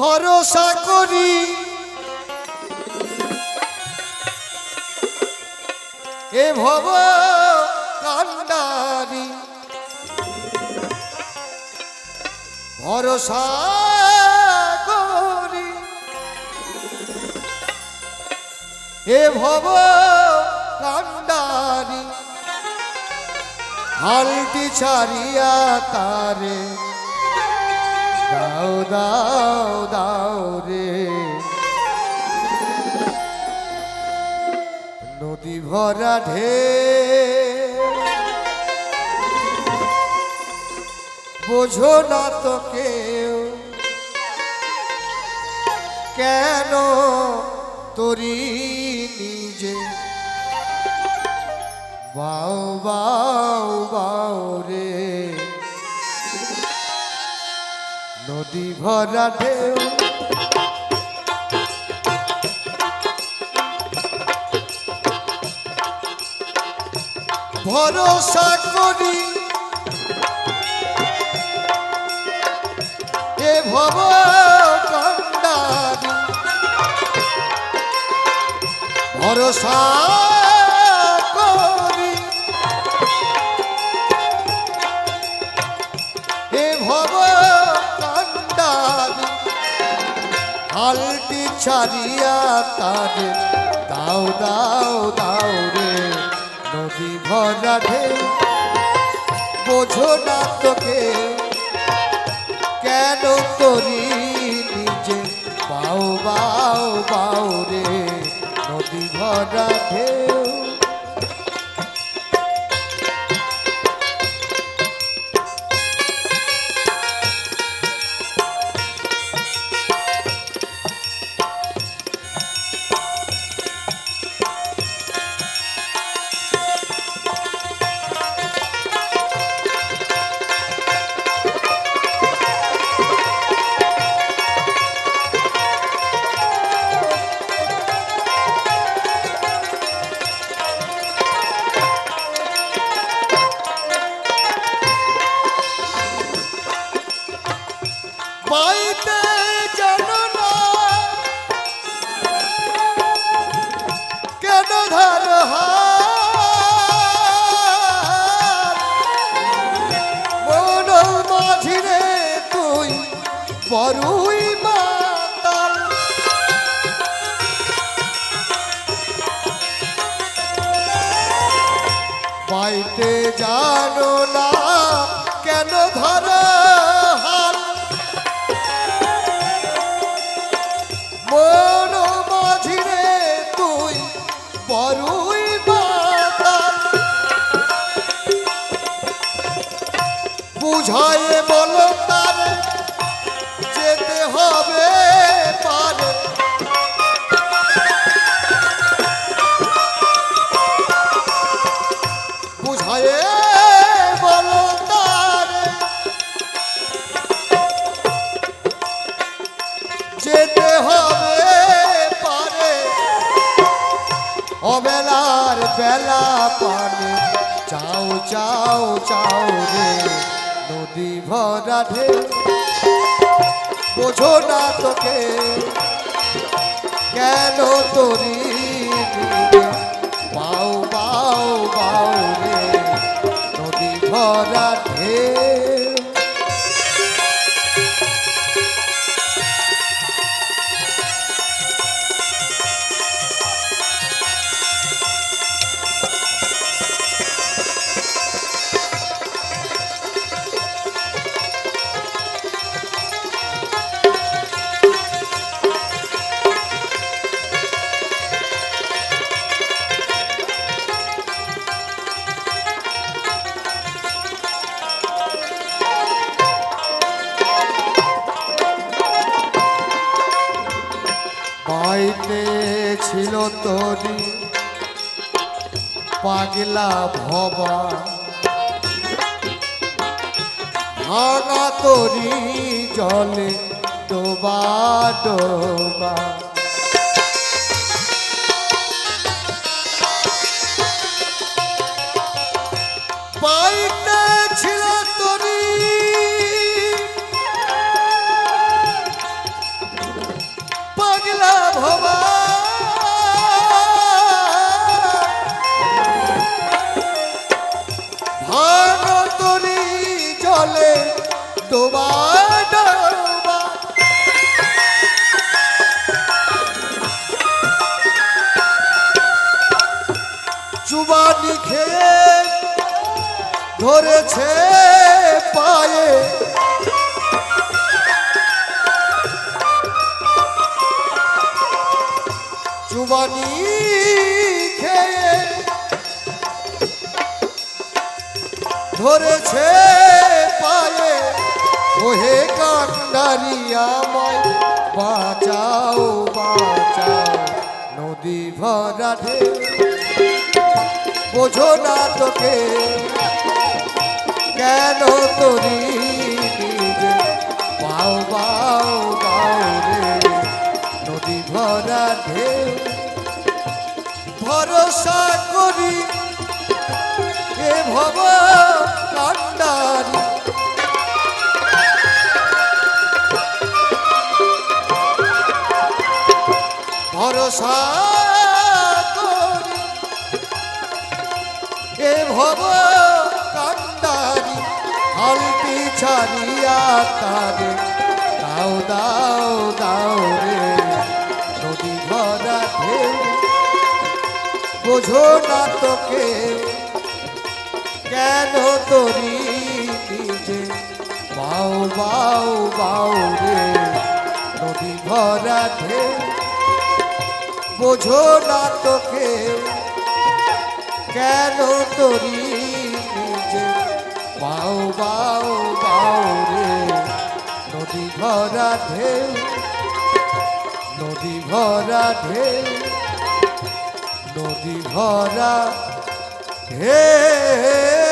ভরসা করি। এ ভব কান্ডারি ভরসা করি। এ ভব কান্ডারি হালটি ছাড়িয়া তারে দাও দাও দাও রে। নদী ভরা ঢে বোঝো না তো কেউ কেন তোরি নিজে। বাউ বাউ বাউ রে। নদী ভরা ঢেউ। ভরসা করি। এ ভব ভরসা এ হালটি ছাড়িয়া তারে, দাও দাও দাও রে, নদী ভরা ঢেউ। বোঝো না তোকে, কেন করি নিজে? বাউ বাউ বাউ রে, নদী ভরা ঢেউ। পাইতে জানো না। অবেলার বেলা পানে। চাও চাও চাও রে, নদী ভরা ঢে বোঝো না তোকে, কেন তোরি ছিল তরি পাগলা ভবা ভাঙা তরি জলে ডোবা ডোবা। ধরেছে পায়ে। চুবানি খেয়ে ধরেছে পায়ে। ওহে কান্ডারি আমায় বাঁচাও বাঁচাও নদী ভরা বোঝো না তোকে কেন তোরি বাউ বাউ বাউ রে, নদী ভরা ঢেউ। ভরসা করি এ ভব ভরসা এ হালটি তারে দাও দাও দাও রে নদী ভরা বোঝো না তোকে কেন তোরি নিজে। বাউ বাউ বাউ রে নদী ভরা বোঝো না তোকে কেন তোরি নিজে। বাউ বাউ বাউ রে। নদী ভরা ঢে নদী ভরা ঢে নদী ভরা ঢেউ